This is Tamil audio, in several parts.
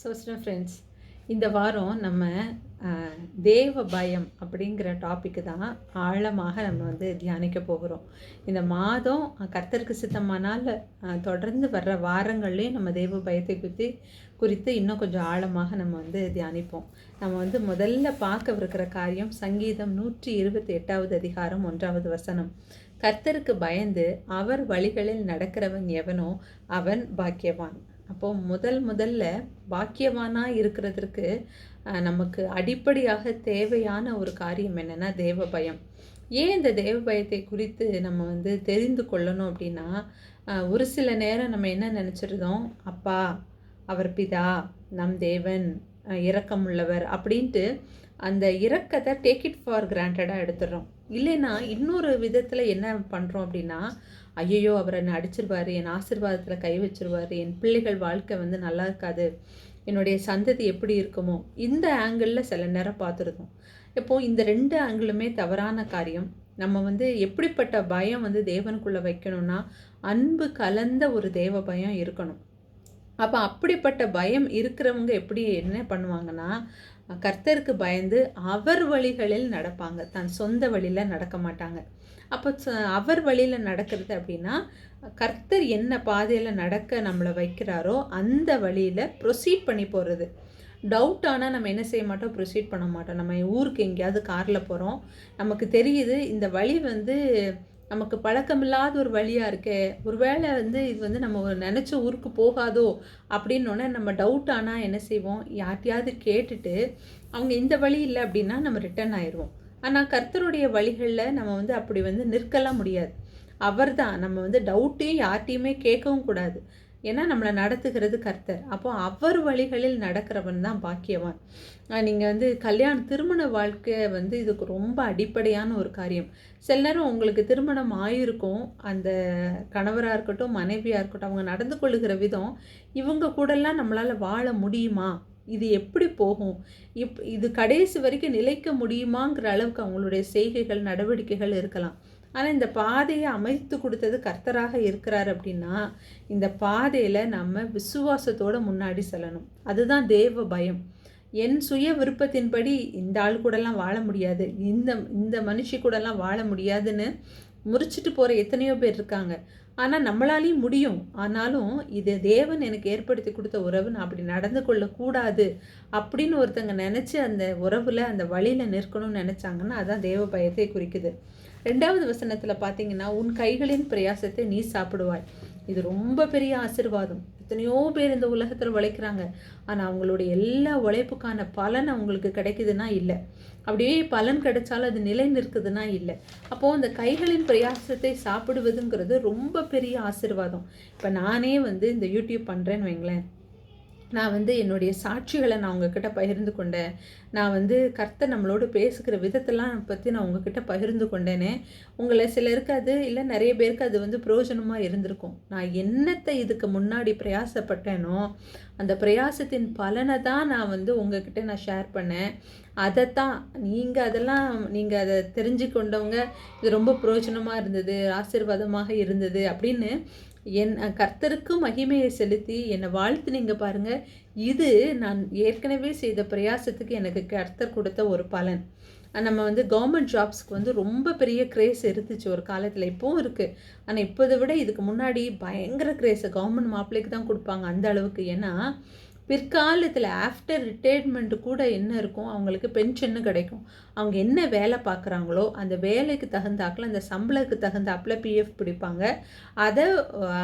சோஸ்டம் ஃப்ரெண்ட்ஸ் இந்த வாரம் நம்ம தேவ பயம் அப்படிங்கிற டாப்பிக்கு தான் ஆழமாக நம்ம வந்து தியானிக்க போகிறோம். இந்த மாதம் கர்த்தருக்கு சித்தமானால் தொடர்ந்து வர்ற வாரங்கள்லேயும் நம்ம தேவ பயத்தை குறித்து குறித்து இன்னும் கொஞ்சம் ஆழமாக நம்ம வந்து தியானிப்போம். நம்ம வந்து முதல்ல பார்க்கவிருக்கிற காரியம் சங்கீதம் நூற்றி இருபத்தி எட்டாவது அதிகாரம் ஒன்றாவது வசனம். கர்த்தருக்கு பயந்து அவர் வழிகளில் நடக்கிறவன் எவனோ அவன் பாக்கியவான். அப்போ முதல் முதல்ல பாக்கியவானாக இருக்கிறதுக்கு நமக்கு அடிப்படையாக தேவையான ஒரு காரியம் என்னன்னா தேவ பயம் ஏன் இந்த தேவ பயத்தை குறித்து நம்ம வந்து தெரிந்து கொள்ளணும் அப்படின்னா ஒரு சில நேரம் நம்ம என்ன நினச்சிருந்தோம்? அப்பா அவர் பிதா நம் தேவன் இரக்கமுள்ளவர் அப்படின்ட்டு அந்த இறக்கத்தை டேக் இட் ஃபார் கிராண்டடாக எடுத்துடுறோம். இல்லைன்னா இன்னொரு விதத்தில் என்ன பண்ணுறோம் அப்படின்னா ஐயோ அவர் என்னை அடிச்சிருவார் என் ஆசீர்வாதத்தில் கை வச்சிருவார் என் பிள்ளைகள் வாழ்க்கை வந்து நல்லா இருக்காது என்னுடைய சந்ததி எப்படி இருக்குமோ இந்த ஆங்கிளில் சில நேரம் பார்த்துருந்தோம் இப்போ இந்த ரெண்டு ஆங்கிளுமே தவறான காரியம். நம்ம வந்து எப்படிப்பட்ட பயம் வந்து தேவனுக்குள்ளே வைக்கணும்னா அன்பு கலந்த ஒரு தேவ பயம் இருக்கணும். அப்போ அப்படிப்பட்ட பயம் இருக்கிறவங்க எப்படி என்ன பண்ணுவாங்கன்னா கர்த்தருக்கு பயந்து அவர் வழிகளில் நடப்பாங்க. தன் சொந்த வழியில் நடக்க மாட்டாங்க. அப்போ ச- அவர் வழியில் நடக்கிறது அப்படின்னா கர்த்தர் என்ன பாதையில் நடக்க நம்மளை வைக்கிறாரோ அந்த வழியில் ப்ரொசீட் பண்ணி போகிறது டவுட் ஆனால் நம்ம என்ன செய்ய மாட்டோம்? ப்ரொசீட் பண்ண மாட்டோம். நம்ம ஊருக்கு எங்கேயாவது காரில் போகிறோம் நமக்கு தெரியுது இந்த வழி வந்து நமக்கு பழக்கமில்லாத ஒரு வழியாக இருக்கே ஒருவேளை வந்து இது வந்து நம்ம ஒரு நினச்ச ஊருக்கு போகாதோ அப்படின்னோடனே நம்ம டவுட் ஆனால் என்ன செய்வோம்? யார்ட்டையாவது கேட்டுட்டு அவங்க இந்த வழி இல்லை அப்படின்னா நம்ம ரிட்டர்ன் ஆயிடுவோம். ஆனால் கர்த்தருடைய வழிகளில் நம்ம வந்து அப்படி வந்து நிற்கலாம் முடியாது. அவர் தான் நம்ம வந்து டவுட்டையும் யார்ட்டையுமே கேட்கவும் கூடாது. ஏன்னா நம்மளை நடத்துகிறது கர்த்தர். அப்போ அவர் வழிகளில் நடக்கிறவன் தான் பாக்கியவான். நீங்கள் வந்து கல்யாண திருமண வாழ்க்கை வந்து இதுக்கு ரொம்ப அடிப்படையான ஒரு காரியம். சில நேரம் உங்களுக்கு திருமணம் ஆயிருக்கும். அந்த கணவராக இருக்கட்டும் மனைவியாக இருக்கட்டும் அவங்க நடந்து கொள்ளுகிற விதம் இவங்க கூடலாம் நம்மளால் வாழ முடியுமா? இது எப்படி போகும்? இப் இது கடைசி வரைக்கும் நிலைக்க முடியுமாங்கிற அளவுக்கு அவங்களுடைய செய்கைகள் நடவடிக்கைகள் இருக்கலாம். ஆனால் இந்த பாதையை அமைத்து கொடுத்தது கர்த்தராக இருக்கிறார் அப்படின்னா இந்த பாதையில் நம்ம விசுவாசத்தோடு முன்னாடி செல்லணும். அதுதான் தேவ பயம். என் சுய விருப்பத்தின்படி இந்த ஆள் கூடலாம் வாழ முடியாது. இந்த இந்த மனுஷி கூடலாம் வாழ முடியாதுன்னு முறிச்சிட்டு போகிற எத்தனையோ பேர் இருக்காங்க. ஆனால் நம்மளாலையும் முடியும். ஆனாலும் இது தேவன் எனக்கு ஏற்படுத்தி கொடுத்த உறவு நான் அப்படி நடந்து கொள்ளக்கூடாது அப்படின்னு ஒருத்தங்க நினச்சி அந்த உறவில் அந்த வழியில் நிற்கணும்னு நினச்சாங்கன்னா அதுதான் தேவ பயத்தை குறிக்குது. ரெண்டாவது வசனத்தில் பார்த்தீங்கன்னா உன் கைகளின் பிரயாசத்தை நீ சாப்பிடுவாய். இது ரொம்ப பெரிய ஆசீர்வாதம். எத்தனையோ பேர் இந்த உலகத்தில் உழைக்கிறாங்க. ஆனால் அவங்களுடைய எல்லா உழைப்புக்கான பலன் அவங்களுக்கு கிடைக்குதுன்னா இல்லை. அப்படியே பலன் கிடைச்சாலும் அது நிலை நிற்குதுன்னா இல்லை. அப்போது அந்த கைகளின் பிரயாசத்தை சாப்பிடுவதுங்கிறது ரொம்ப பெரிய ஆசீர்வாதம். இப்போ நானே வந்து இந்த யூடியூப் பண்ணுறேன்னு வைங்களேன். நான் வந்து என்னுடைய சாட்சிகளை நான் உங்ககிட்ட பகிர்ந்து கொண்டேன். நான் வந்து கர்த்தர் நம்மளோடு பேசுகிற விதத்தெல்லாம் பற்றி நான் உங்ககிட்ட பகிர்ந்து கொண்டேனே. உங்களை சிலருக்கு அது இல்லை நிறைய பேருக்கு அது வந்து பிரயோஜனமாக இருந்திருக்கும். நான் என்னத்தை இதுக்கு முன்னாடி பிரயாசப்பட்டேனோ அந்த பிரயாசத்தின் பலனை தான் நான் வந்து உங்ககிட்ட நான் ஷேர் பண்ணேன். அதைத்தான் நீங்கள் அதெல்லாம் நீங்கள் அதை தெரிஞ்சு கொண்டவங்க இது ரொம்ப பிரயோஜனமாக இருந்தது ஆசீர்வாதமாக இருந்தது அப்படின்னு என் கர்த்தருக்கு மகிமையை செலுத்தி என்னை வாழ்த்துனீங்க பாருங்கள் இது நான் ஏற்கனவே செய்த பிரயாசத்துக்கு எனக்கு கர்த்தர் கொடுத்த ஒரு பலன். நம்ம வந்து கவர்மெண்ட் ஜாப்ஸ்க்கு வந்து ரொம்ப பெரிய கிரேஸ் இருந்துச்சு ஒரு காலத்தில் இப்போவும் இருக்குது ஆனால் இப்போதை விட இதுக்கு முன்னாடி பயங்கர க்ரேஸை கவர்மெண்ட் மாப்பிள்ளைக்கு தான் கொடுப்பாங்க அந்த அளவுக்கு. ஏன்னா பிற்காலத்தில் ஆஃப்டர் ரிட்டையர்மெண்ட்டு கூட என்ன இருக்கும்? அவங்களுக்கு பென்ஷன்னு கிடைக்கும். அவங்க என்ன வேலை பார்க்குறாங்களோ அந்த வேலைக்கு தகுந்தாக்கில் அந்த சம்பளத்துக்கு தகுந்தாப்பில் பிஎஃப் பிடிப்பாங்க. அதை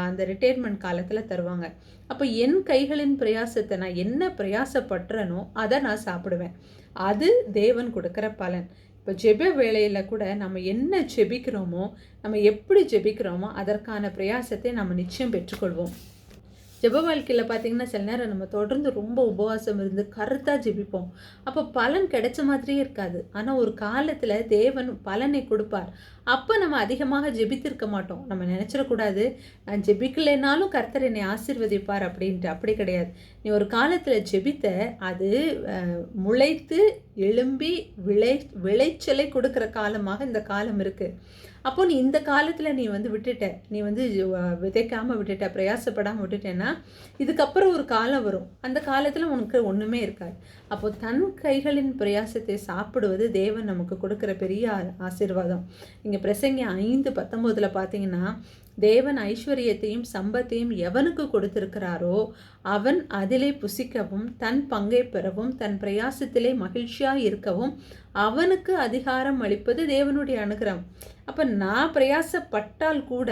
அந்த ரிட்டையர்மெண்ட் காலத்தில் தருவாங்க. அப்போ என் கைகளின் பிரயாசத்தை நான் என்ன பிரயாசப்படுறேனோ அதை நான் சாப்பிடுவேன். அது தேவன் கொடுக்குற பலன். இப்போ ஜெப வேலையில் கூட நம்ம என்ன ஜெபிக்கிறோமோ நம்ம எப்படி ஜெபிக்கிறோமோ அதற்கான பிரயாசத்தை நம்ம நிச்சயம் பெற்றுக்கொள்வோம். ஜெப வாழ்க்கையில் பார்த்தீங்கன்னா சில நேரம் நம்ம தொடர்ந்து ரொம்ப உபவாசம் இருந்து கருத்தாக ஜெபிப்போம். அப்போ பலன் கிடைச்ச மாதிரியே இருக்காது. ஆனால் ஒரு காலத்தில் தேவன் பலனை கொடுப்பார். அப்போ நம்ம அதிகமாக ஜெபித்திருக்க மாட்டோம். நம்ம நினச்சிடக்கூடாது நான் ஜெபிக்கலைனாலும் கர்த்தர் என்னை ஆசீர்வதிப்பார் அப்படின்ட்டு. அப்படி கிடையாது. நீ ஒரு காலத்தில் ஜெபித்த அது முளைத்து எழும்பி விளை விளைச்சலை கொடுக்குற காலமாக இந்த காலம் இருக்குது அப்போ நீ இந்த காலத்தில் நீ வந்து விட்டுட்ட. நீ வந்து விதைக்காமல் விட்டுட்ட பிரயாசப்படாமல் விட்டுட்டேன்னா இதுக்கப்புறம் ஒரு காலம் வரும். அந்த காலத்தில் உனக்கு ஒன்றுமே இருக்காது. அப்போது தன் கைகளின் பிரயாசத்தை சாப்பிடுவது தேவன் நமக்கு கொடுக்குற பெரிய ஆசீர்வாதம். இங்கே பிரசங்க ஐந்து பத்தொம்போதில் பார்த்தீங்கன்னா தேவன் ஐஸ்வர்யத்தையும் சம்பத்தையும் எவனுக்கு கொடுத்திருக்கிறாரோ அவன் அதிலே புசிக்கவும் தன் பங்கை பெறவும் தன் பிரயாசத்திலே மகிழ்ச்சியாக இருக்கவும் அவனுக்கு அதிகாரம் அளிப்பது தேவனுடைய அனுகிரகம். அப்போ நான் பிரயாசப்பட்டால் கூட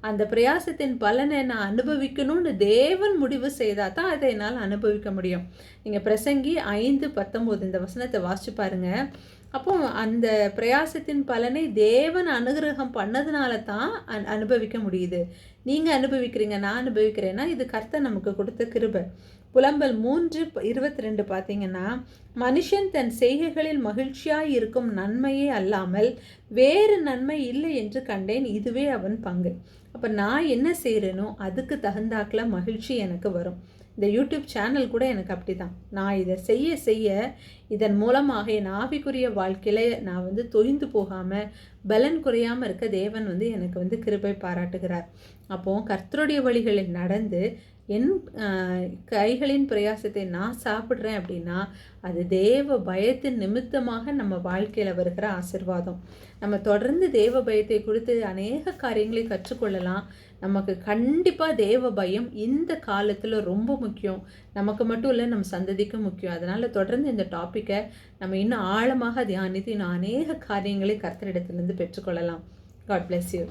அந்த பிரயாசத்தின் பலனை நான் அனுபவிக்கணும்னு தேவன் முடிவு செய்தால் தான் அதை என்னால் அனுபவிக்க முடியும். நீங்கள் பிரசங்கி ஐந்து பத்தொம்போது இந்த வசனத்தை வாசிச்சு பாருங்கள் அப்போ அந்த பிரயாசத்தின் பலனை தேவன் அனுகிரகம் பண்ணதுனால தான் அன் அனுபவிக்க முடியுது. நீங்கள் அனுபவிக்கிறீங்க நான் அனுபவிக்கிறேன்னா இது கர்த்தர் நமக்கு கொடுத்த கிருபை. புலம்பல் மூன்று இருபத்தி ரெண்டு பார்த்தீங்கன்னா மனுஷன் தன் செய்கைகளில் மகிழ்ச்சியாய் இருக்கும் நன்மையே அல்லாமல் வேறு நன்மை இல்லை என்று கண்டேன் இதுவே அவன் பங்கு. அப்போ நான் என்ன செய்கிறேனோ அதுக்கு தகுந்தாக்கில் மகிழ்ச்சி எனக்கு வரும். இந்த யூடியூப் சேனல் கூட எனக்கு அப்படி தான் நான் இதை செய்ய செய்ய இதன் மூலமாக என் ஆவிக்குரிய வாழ்க்கையில் நான் வந்து தொய்ந்து போகாமல் பலன் குறையாமல் இருக்க தேவன் வந்து எனக்கு வந்து கிருபை பாராட்டுகிறார். அப்போது கர்த்தருடைய வழிகளில் நடந்து என் கைகளின் பிரயாசத்தை நான் சாப்பிட்றேன் அப்படின்னா அது தேவ பயத்தின் நிமித்தமாக நம்ம வாழ்க்கையில் வருகிற ஆசிர்வாதம். நம்ம தொடர்ந்து தேவ பயத்தை கொடுத்து அநேக காரியங்களை கற்றுக்கொள்ளலாம். நமக்கு கண்டிப்பாக தேவ பயம் இந்த காலத்தில் ரொம்ப முக்கியம். நமக்கு மட்டும் இல்லை நம்ம சந்ததிக்கும் முக்கியம். அதனால் தொடர்ந்து இந்த டாப்பிக்கை நம்ம இன்னும் ஆழமாக தியானித்து இன்னும் அநேக காரியங்களை கர்த்தரிடத்திலிருந்து பெற்றுக்கொள்ளலாம். God bless you